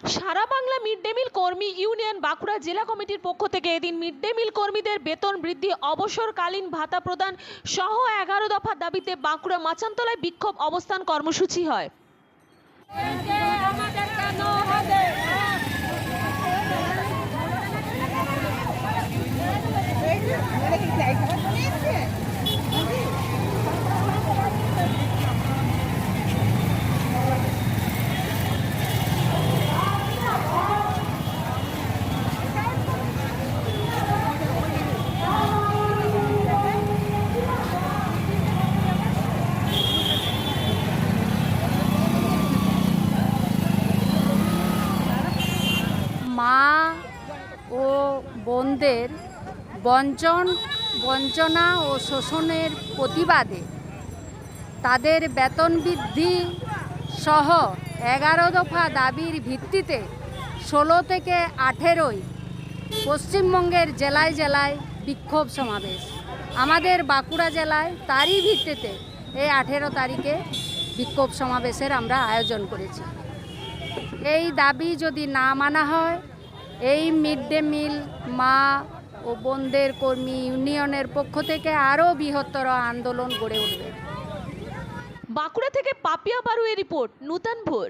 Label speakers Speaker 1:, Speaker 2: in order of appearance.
Speaker 1: সারা Bangla mid day meal কর্মী union Bankura জেলা কমিটির পক্ষ থেকে এদিন মিড ডে মিল কর্মীদের বেতন বৃদ্ধি, অবসরকালীন ভাতা প্রদান সহ এগারো দফা দাবিতে বাঁকুড়া মাচানতলায় বিক্ষোভ অবস্থান কর্মসূচি হয়
Speaker 2: আমাদের কেন হবে
Speaker 3: মা ও বোনদের বঞ্চন, বঞ্চনা ও শোষণের প্রতিবাদে তাদের বেতন বৃদ্ধি সহ এগারো দফা দাবির ভিত্তিতে ষোলো থেকে আঠেরোই পশ্চিমবঙ্গের জেলায় জেলায় বিক্ষোভ সমাবেশ। আমাদের বাঁকুড়া জেলায় তারই ভিত্তিতে এই আঠেরো তারিখে বিক্ষোভ সমাবেশের আমরা আয়োজন করেছি। এই দাবি যদি না মানা হয় এই মিড ডে মিল মা ও বোনদের কর্মী ইউনিয়নের পক্ষ থেকে আরও বৃহত্তর আন্দোলন গড়ে উঠবে।
Speaker 1: বাঁকুড়া থেকে পাপিয়া বারুয়ের রিপোর্ট, নূতন ভোর।